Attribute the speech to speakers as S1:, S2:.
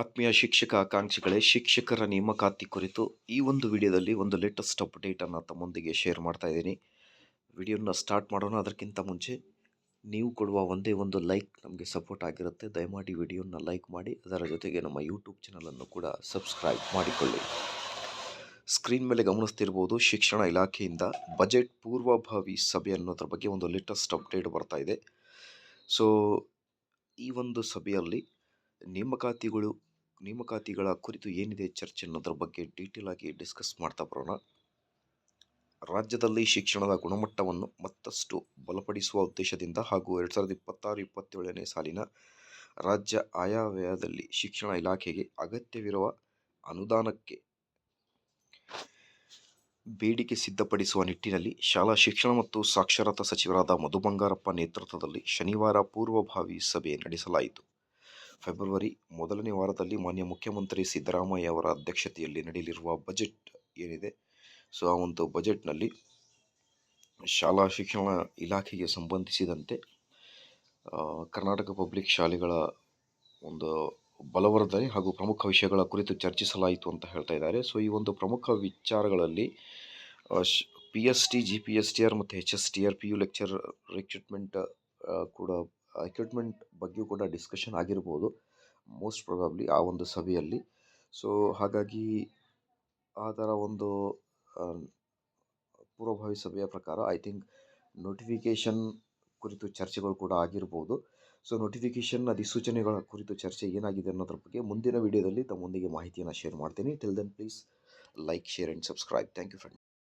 S1: ಆತ್ಮೀಯ ಶಿಕ್ಷಕ ಆಕಾಂಕ್ಷಿಗಳೇ, ಶಿಕ್ಷಕರ ನೇಮಕಾತಿ ಕುರಿತು ಈ ಒಂದು ವಿಡಿಯೋದಲ್ಲಿ ಒಂದು ಲೇಟೆಸ್ಟ್ ಅಪ್ಡೇಟನ್ನು ತಮ್ಮೊಂದಿಗೆ ಶೇರ್ ಮಾಡ್ತಾ ಇದ್ದೀನಿ. ವಿಡಿಯೋನ ಸ್ಟಾರ್ಟ್ ಮಾಡೋಣ. ಅದಕ್ಕಿಂತ ಮುಂಚೆ ನೀವು ಕೊಡುವ ಒಂದೇ ಒಂದು ಲೈಕ್ ನಮಗೆ ಸಪೋರ್ಟ್ ಆಗಿರುತ್ತೆ. ದಯಮಾಡಿ ವಿಡಿಯೋನ ಲೈಕ್ ಮಾಡಿ. ಅದರ ಜೊತೆಗೆ ನಮ್ಮ ಯೂಟ್ಯೂಬ್ ಚಾನಲನ್ನು ಕೂಡ ಸಬ್ಸ್ಕ್ರೈಬ್ ಮಾಡಿಕೊಳ್ಳಿ. ಸ್ಕ್ರೀನ್ ಮೇಲೆ ಗಮನಿಸ್ತಿರ್ಬೋದು ಶಿಕ್ಷಣ ಇಲಾಖೆಯಿಂದ ಬಜೆಟ್ ಪೂರ್ವಭಾವಿ ಸಭೆ ಅನ್ನೋದ್ರ ಬಗ್ಗೆ ಒಂದು ಲೇಟೆಸ್ಟ್ ಅಪ್ಡೇಟ್ ಬರ್ತಾ ಇದೆ. ಸೊ ಈ ಒಂದು ಸಭೆಯಲ್ಲಿ ನೇಮಕಾತಿಗಳು ನೇಮಕಾತಿಗಳ ಕುರಿತು ಏನಿದೆ ಚರ್ಚೆ ಅನ್ನೋದ್ರ ಬಗ್ಗೆ ಡೀಟೇಲ್ ಆಗಿ ಡಿಸ್ಕಸ್ ಮಾಡ್ತಾ ಬರೋಣ. ರಾಜ್ಯದಲ್ಲಿ ಶಿಕ್ಷಣದ ಗುಣಮಟ್ಟವನ್ನು ಮತ್ತಷ್ಟು ಬಲಪಡಿಸುವ ಉದ್ದೇಶದಿಂದ ಹಾಗೂ ಎರಡು ಸಾವಿರದ ಇಪ್ಪತ್ತಾರು, ಇಪ್ಪತ್ತೇಳನೇ ಸಾಲಿನ ರಾಜ್ಯ ಆಯವ್ಯಯದಲ್ಲಿ ಶಿಕ್ಷಣ ಇಲಾಖೆಗೆ ಅಗತ್ಯವಿರುವ ಅನುದಾನಕ್ಕೆ ಬೇಡಿಕೆ ಸಿದ್ಧಪಡಿಸುವ ನಿಟ್ಟಿನಲ್ಲಿ ಶಾಲಾ ಶಿಕ್ಷಣ ಮತ್ತು ಸಾಕ್ಷರತಾ ಸಚಿವರಾದ ಮಧು ಬಂಗಾರಪ್ಪ ನೇತೃತ್ವದಲ್ಲಿ ಶನಿವಾರ ಪೂರ್ವಭಾವಿ ಸಭೆ ನಡೆಸಲಾಯಿತು. ಫೆಬ್ರವರಿ ಮೊದಲನೇ ವಾರದಲ್ಲಿ ಮಾನ್ಯ ಮುಖ್ಯಮಂತ್ರಿ ಸಿದ್ದರಾಮಯ್ಯ ಅವರ ಅಧ್ಯಕ್ಷತೆಯಲ್ಲಿ ನಡೆಯಲಿರುವ ಬಜೆಟ್ ಏನಿದೆ? ಸೊ, ಆ ಒಂದು ಬಜೆಟ್ನಲ್ಲಿ ಶಾಲಾ ಶಿಕ್ಷಣ ಇಲಾಖೆಗೆ ಸಂಬಂಧಿಸಿದಂತೆ ಕರ್ನಾಟಕ ಪಬ್ಲಿಕ್ ಶಾಲೆಗಳ ಒಂದು ಬಲವರ್ಧನೆ ಹಾಗೂ ಪ್ರಮುಖ ವಿಷಯಗಳ ಕುರಿತು ಚರ್ಚಿಸಲಾಯಿತು ಅಂತ ಹೇಳ್ತಾ ಇದ್ದಾರೆ. ಸೊ, ಈ ಒಂದು ಪ್ರಮುಖ ವಿಚಾರಗಳಲ್ಲಿ P S T G P S T R ಮತ್ತು H S T R P U lecturer recruitment ಕೂಡ ರಿಕ್ರೂಟ್ಮೆಂಟ್ ಬಗ್ಗೆಯೂ ಕೂಡ ಡಿಸ್ಕಷನ್ ಆಗಿರ್ಬೋದು ಮೋಸ್ಟ್ ಪ್ರೊಬಬ್ಲಿ ಆ ಒಂದು ಸಭೆಯಲ್ಲಿ. ಸೊ ಹಾಗಾಗಿ ಆ ಥರ ಒಂದು ಪೂರ್ವಭಾವಿ ಸಭೆಯ ಪ್ರಕಾರ ಐ ಥಿಂಕ್ ನೋಟಿಫಿಕೇಷನ್ ಕುರಿತು ಚರ್ಚೆಗಳು ಕೂಡ ಆಗಿರ್ಬೋದು. ಸೊ ನೋಟಿಫಿಕೇಷನ್ ಅಧಿಸೂಚನೆಗಳ ಕುರಿತು ಚರ್ಚೆ ಏನಾಗಿದೆ ಅನ್ನೋದ್ರ ಬಗ್ಗೆ ಮುಂದಿನ ವಿಡಿಯೋದಲ್ಲಿ ತಮ್ಮೊಂದಿಗೆ ಮಾಹಿತಿಯನ್ನು ಶೇರ್ ಮಾಡ್ತೀನಿ. Till then please like share and subscribe thank you friend